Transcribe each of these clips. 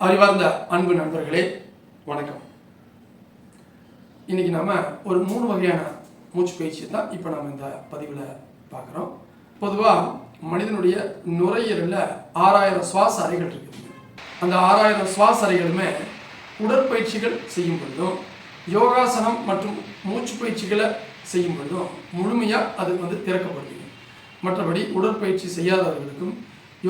அறிவார்ந்த அன்பு நண்பர்களே வணக்கம். இன்னைக்கு நாம ஒரு மூணு வகையான மூச்சு பயிற்சி தான் இப்போ நம்ம இந்த பதிவில் பார்க்குறோம். பொதுவாக மனிதனுடைய நுரையீரலில் ஆறாயிரம் சுவாச அறைகள் இருக்குது. அந்த ஆறாயிரம் சுவாச அறைகளுமே உடற்பயிற்சிகள் செய்யும் பொழுதும் யோகாசனம் மற்றும் மூச்சு பயிற்சிகளை செய்யும் பொழுதும் முழுமையாக அது வந்து திறக்கப்படுகிறது மற்றபடி உடற்பயிற்சி செய்யாதவர்களுக்கும்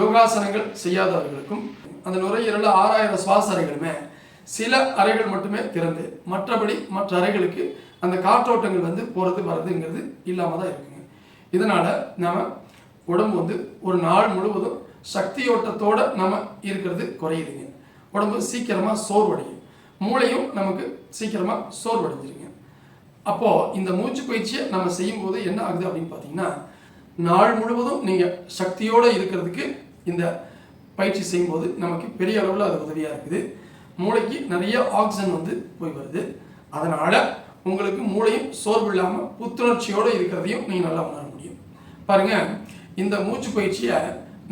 யோகாசனங்கள் செய்யாதவர்களுக்கும் அந்த நுரையீரலில் ஆறாயிரம் சுவாச அறைகளுமே சில அறைகள் மட்டுமே திறந்து மற்றபடி மற்ற அறைகளுக்கு அந்த காற்றோட்டங்கள் வந்து போகிறது வர்றதுங்கிறது இல்லாமல் தான் இருக்குங்க. இதனால் நம்ம உடம்பு வந்து ஒரு நாள் முழுவதும் சக்தியோட்டத்தோட நம்ம இருக்கிறது குறையுதுங்க. உடம்பு சீக்கிரமாக சோர்வடையும். மூளையும் நமக்கு சீக்கிரமாக சோர்வடைஞ்சிருங்க. அப்போது இந்த மூச்சு பயிற்சியை நம்ம செய்யும்போது என்ன ஆகுது அப்படின்னு பார்த்தீங்கன்னா நாள் முழுவதும் நீங்கள் சக்தியோடு இருக்கிறதுக்கு இந்த பயிற்சி செய்யும்போது நமக்கு பெரிய அளவில் அது உதவியாக இருக்குது. மூளைக்கு நிறைய ஆக்சிஜன் வந்து போய் வருது. அதனால் உங்களுக்கு மூளையும் சோர்வு இல்லாமல் புத்துணர்ச்சியோடு இருக்கிறதையும் நீங்கள் நல்லா உணர முடியும். பாருங்க இந்த மூச்சு பயிற்சியை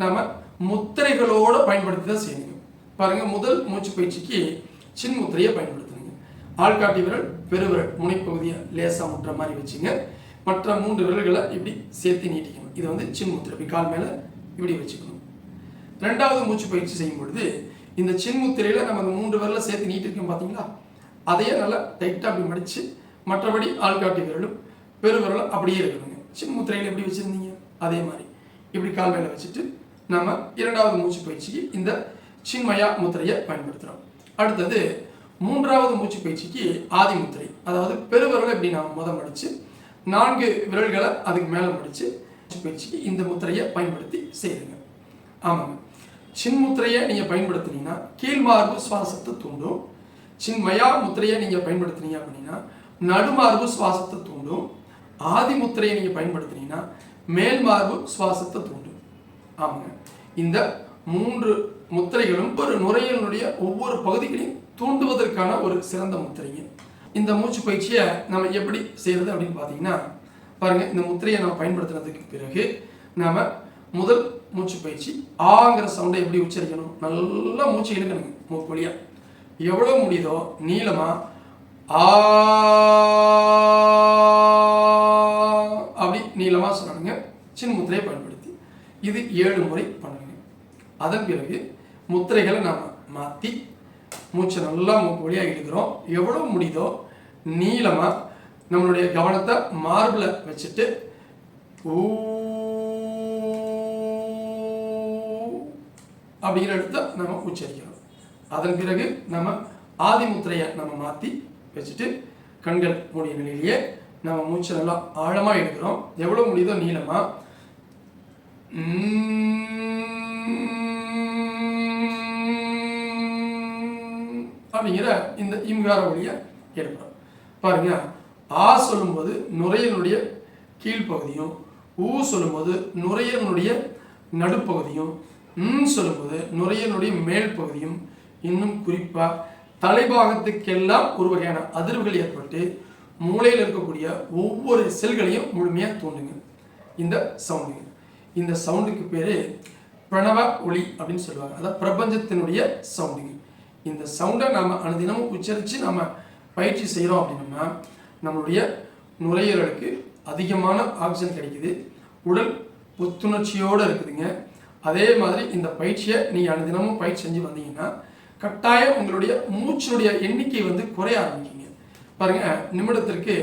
நம்ம முத்திரைகளோடு பயன்படுத்தி தான் செய்யணும். பாருங்கள் முதல் மூச்சு பயிற்சிக்கு சின் முத்திரையை பயன்படுத்துங்க. ஆள்காட்டி விரல் பெருவிரல் முனைப்பகுதியை லேசாக முட்டுற மாதிரி வச்சுங்க. மற்ற மூன்று விரல்களை இப்படி சேர்த்து நீட்டிக்கணும். இது வந்து சின் முத்திரை இப்படி கால் மேலே இப்படி வச்சுக்கணும். ரெண்டாவது மூச்சு பயிற்சி செய்யும் பொழுது இந்த சின்முத்திரையில் நம்ம அந்த மூன்று விரலை சேர்த்து நீட்டிருக்கோம் பார்த்தீங்களா அதையே நல்லா டைட்டாக அப்படி மடித்து மற்றபடி ஆள்காட்டி விரலும் பெருவிரலும் அப்படியே இருக்கணுங்க. சின்முத்திரையில் எப்படி வச்சுருந்தீங்க? அதே மாதிரி. இப்படி கால் மேலே வச்சுட்டு நம்ம இரண்டாவது மூச்சு பயிற்சிக்கு இந்த சின்மயா முத்திரையை பயன்படுத்துகிறோம் அடுத்தது மூன்றாவது மூச்சு பயிற்சிக்கு ஆதி முத்திரை. அதாவது பெருவிரலை இப்படி நாம் முத மடித்து நான்கு விரல்களை அதுக்கு மேலே மடித்து மூச்சு பயிற்சிக்கு இந்த முத்திரையை பயன்படுத்தி செய்யுங்க. ஆமாங்க. சின்முத்திரையை நீங்கள் பயன்படுத்துனீங்கன்னா கீழ்மார்பு சுவாசத்தை தூண்டும். சின்மயா முத்திரையை நீங்கள் பயன்படுத்துனீங்க அப்படின்னா நடுமார்பு சுவாசத்தை தூண்டும். ஆதி முத்திரையை நீங்கள் பயன்படுத்துனீங்கன்னா மேல்மார்பு சுவாசத்தை தூண்டும். ஆமாங்க. இந்த மூன்று முத்திரைகளும் ஒரு நுரையீரலுடைய ஒவ்வொரு பகுதிகளையும் தூண்டுவதற்கான ஒரு சிறந்த முத்திரைங்க. இந்த மூச்சு பயிற்சியை நம்ம எப்படி செய்யறது அப்படின்னு பார்த்தீங்கன்னா பாருங்கள் இந்த முத்திரையை நம்ம பயன்படுத்துனதுக்கு பிறகு நாம் முதல் மூச்சு பயிற்சி. ஆங்கிற சவுண்டை எப்படி உச்சரிக்கணும்? நல்லா மூச்சு இழுக்கணுங்க மூக்கு வழியா. எவ்வளோ முடியுதோ நீளமா ஆ அப்படி நீளமாக சொல்லணுங்க சின்ன முத்திரையை பயன்படுத்தி. இது ஏழு முறை பண்ணணுங்க அதன் பிறகு முத்திரைகளை நாம் மாற்றி மூச்சை நல்லா மூக்கு வழியாக இழுக்கிறோம். எவ்வளோ முடியுதோ நீளமாக நம்மளுடைய கவனத்தை மார்பில் வச்சுட்டு ஊ அப்படிங்கிற இடத்த நம்ம உச்சரிக்கிறோம். அதன் பிறகு நம்ம ஆதிமுத்திரையை நம்ம மாற்றி வச்சுட்டு கண்கள் மூடிய நிலையிலேயே நம்ம மூச்சை நல்லா ஆழமாக எடுக்கிறோம். எவ்வளோ முடியுதோ நீளமாக அப்படிங்கிற இந்த இம்கார ஒளியை எடுக்கிறோம். பாருங்க ஆ சொல்லும்போது நுரையனுடைய கீழ்ப்பகுதியும் ஊ சொல்லும்போது நுரையனுடைய நடுப்பகுதியும் ம் சொல்லும்போது நுரையனுடைய மேல் பகுதியும் இன்னும் குறிப்பாக தலைபாகத்துக்கெல்லாம் ஒரு வகையான அதிர்வுகள் ஏற்பட்டு மூளையில் இருக்கக்கூடிய ஒவ்வொரு செல்களையும் முழுமையாக தூண்டுங்க. இந்த சவுண்டுங்க இந்த சவுண்டுக்கு பேர் பிரணவ ஒளி அப்படின்னு சொல்லுவாங்க. அதாவது பிரபஞ்சத்தினுடைய சவுண்டுங்க இந்த சவுண்டை நாம் அனுதினமும் உச்சரித்து நம்ம பயிற்சி செய்கிறோம் அப்படின்னோம்னா நம்மளுடைய நுரையீரலுக்கு அதிகமான ஆக்சிஜன் கிடைக்குது. உடல் புத்துணர்ச்சியோடு இருக்குதுங்க. அதே மாதிரி இந்த பயிற்சியை நீங்கள் அனுதினமும் பயிற்சி செஞ்சு வந்தீங்கன்னா கட்டாயம் உங்களுடைய மூச்சுடைய எண்ணிக்கை வந்து குறைய ஆரம்பிக்குங்க. பாருங்க நிமிடத்திற்கு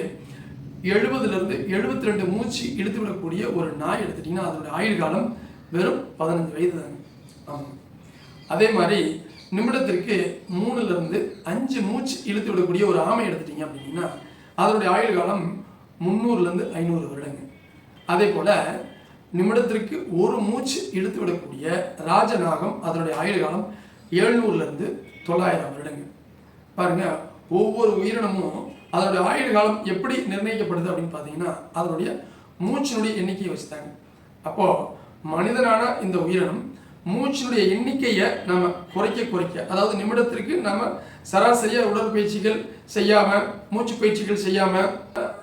எழுபதுலேருந்து எழுபத்தி ரெண்டு மூச்சு இழுத்து விடக்கூடிய ஒரு நாய் எடுத்துட்டிங்கன்னா அதோடய ஆயுள் காலம் வெறும் பதினஞ்சு வயது தாங்க. ஆமாம் அதே மாதிரி நிமிடத்திற்கு மூணுலேருந்து அஞ்சு மூச்சு இழுத்து விடக்கூடிய ஒரு ஆமை எடுத்துட்டீங்க அப்படின்னா அதனுடைய ஆயுள் காலம் முந்நூறுலேருந்து ஐநூறு வருடங்க. அதே போல் நிமிடத்திற்கு ஒரு மூச்சு இழுத்து விடக்கூடிய ராஜநாகம் அதனுடைய ஆயுள் காலம் எழுநூறுலேருந்து தொள்ளாயிரம் வருடங்கள். பாருங்கள் ஒவ்வொரு உயிரினமும் அதனுடைய ஆயுள் காலம் எப்படி நிர்ணயிக்கப்படுது அப்படின்னு பார்த்தீங்கன்னா அதனுடைய மூச்சினுடைய எண்ணிக்கையை வச்சுட்டாங்க அப்போது மனிதனான இந்த உயிரினம் மூச்சினுடைய எண்ணிக்கையை நம்ம குறைக்க குறைக்க அதாவது நிமிடத்திற்கு நம்ம சராசரியாக உடற்பயிற்சிகள் செய்யாமல் மூச்சு பயிற்சிகள் செய்யாமல்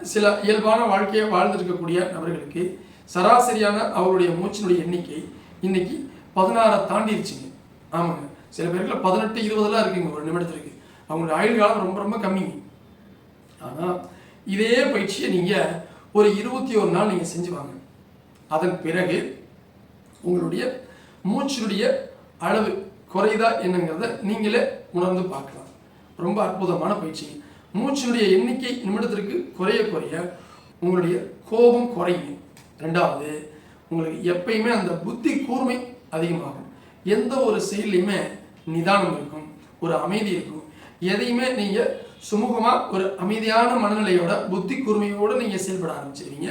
சில இயல்பான வாழ்க்கையை வாழ்ந்திருக்கக்கூடிய நபர்களுக்கு சராசரியான அவருடைய மூச்சினுடைய எண்ணிக்கை இன்னைக்கு பதினாறை தாண்டிருச்சுங்க. ஆமாங்க. சில பேருக்குல பதினெட்டு இருபதெல்லாம் இருக்குங்க. ஒரு நிமிடத்திற்கு. அவங்களோட ஆயுள் காலம் ரொம்ப ரொம்ப கம்மிங்க. ஆனால் இதே பயிற்சியை நீங்கள் ஒரு இருபத்தி ஒரு நாள் நீங்கள் செஞ்சு வாங்க. அதன் பிறகு உங்களுடைய மூச்சினுடைய அளவு குறையுதா என்னங்கிறத நீங்களே உணர்ந்து பார்க்கலாம். ரொம்ப அற்புதமான பயிற்சி மூச்சினுடைய எண்ணிக்கை நிமிடத்திற்கு குறைய குறைய உங்களுடைய கோபம் குறையும் ரெண்டாவது உங்களுக்கு எப்பயுமே அந்த புத்தி கூர்மை அதிகமாகும். எந்த ஒரு செயல்லையுமே நிதானம் இருக்கும் ஒரு அமைதி இருக்கும். எதையுமே நீங்கள் சுமூகமாக ஒரு அமைதியான மனநிலையோட புத்தி கூர்மையோடு நீங்கள் செயல்பட ஆரம்பிச்சிருவீங்க.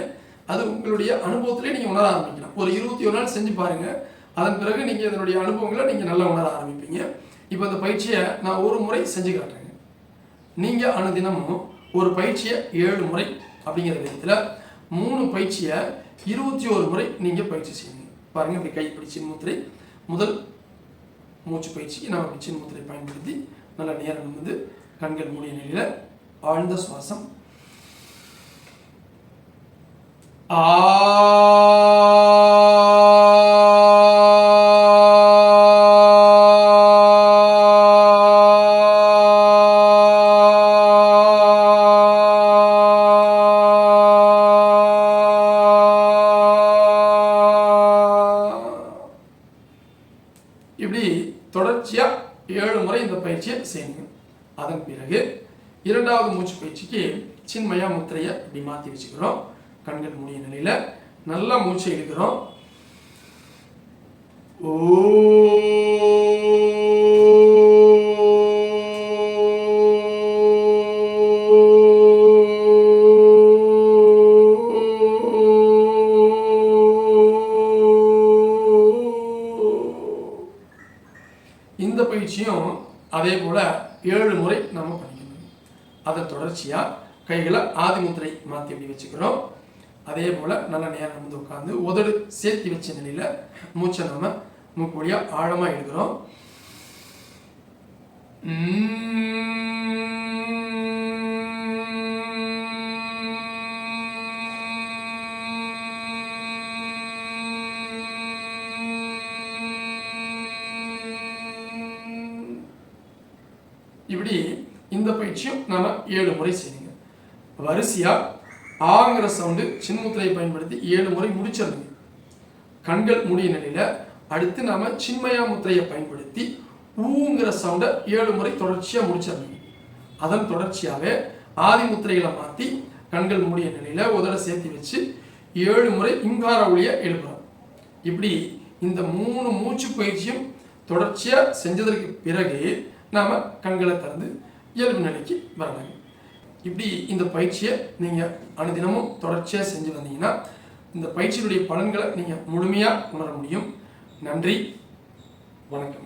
அது உங்களுடைய அனுபவத்திலே நீங்கள் உணர ஆரம்பிக்கலாம். ஒரு இருபத்தி ஒரு நாள் செஞ்சு பாருங்கள் அதன் பிறகு நீங்கள் இதனுடைய அனுபவங்களை நீங்கள் நல்லா உணர ஆரம்பிப்பீங்க. இப்போ இந்த பயிற்சியை நான் ஒரு முறை செஞ்சு காட்டுறேங்க. நீங்கள் அனுதினமும் ஒரு பயிற்சியை ஏழு முறை அப்படிங்கிற விதத்தில் மூணு பயிற்சியை இருபத்தி ஒரு முறை நீங்கள் பயிற்சி செய்யுங்க பாருங்கள் இப்படி கை பிடிச்சி முத்திரை. முதல் மூச்சு பயிற்சிக்கு நம்ம இப்படி சின்ன முத்திரை பயன்படுத்தி நல்ல நேரம் வந்து கண்கள் மூடிய நிலையில் ஆழ்ந்த சுவாசம். ஆ இப்படி தொடர்ச்சியாக ஏழு முறை இந்த பயிற்சியை செய்யுங்க. அதன் பிறகு இரண்டாவது மூச்சு பயிற்சிக்கு சின்மயா முத்திரையை இப்படி மாற்றி வச்சுக்கிறோம். கண்கள் மூடிய நிலையில் நல்லா மூச்சை இழுக்கிறோம். ஓ. இந்த பயிற்சியும் அதே போல் ஏழு முறை நம்ம பண்ணிக்கணும். அதன் தொடர்ச்சியாக கைகளை ஆதிமுத்திரை மாற்றி அப்படி வச்சுக்கிறோம்? அதே போல் நல்ல நேரம் வந்து உட்காந்து உதடு சேர்த்து வச்ச நிலையில் மூச்சை நம்ம மூக்குடியாக ஆழமாக எடுக்கிறோம். இப்படி இந்த பயிற்சியும் நம்ம ஏழு முறை செய்யுங்க. வரிசையா ஆங்கிற சவுண்டு சின்முத்திரையை பயன்படுத்தி ஏழு முறை முடிச்சிடணுங்க. கண்கள் மூடிய நிலையில் அடுத்து நாம் சின்மயா முத்திரையை பயன்படுத்தி ஊங்கிற சவுண்டை ஏழு முறை தொடர்ச்சியாக முடிச்சிடணுங்க. அதன் தொடர்ச்சியாகவே ஆதி முத்திரைகளை மாற்றி கண்கள் மூடிய நிலையில் உதட சேர்த்து வச்சு ஏழு முறை இங்கார ஒளியை எழுப்புறோம். இப்படி இந்த மூணு மூச்சு பயிற்சியும் தொடர்ச்சியாக செஞ்சதற்கு பிறகு நாம் கண்களை திறந்து இயல்பு நிலைக்கு வரலாங்க இப்படி இந்த பயிற்சியை நீங்கள் அனுதினமும் தொடர்ச்சியாக செஞ்சு வந்தீங்கன்னா இந்த பயிற்சியினுடைய பலன்களை நீங்கள் முழுமையாக உணர முடியும். நன்றி. வணக்கம்.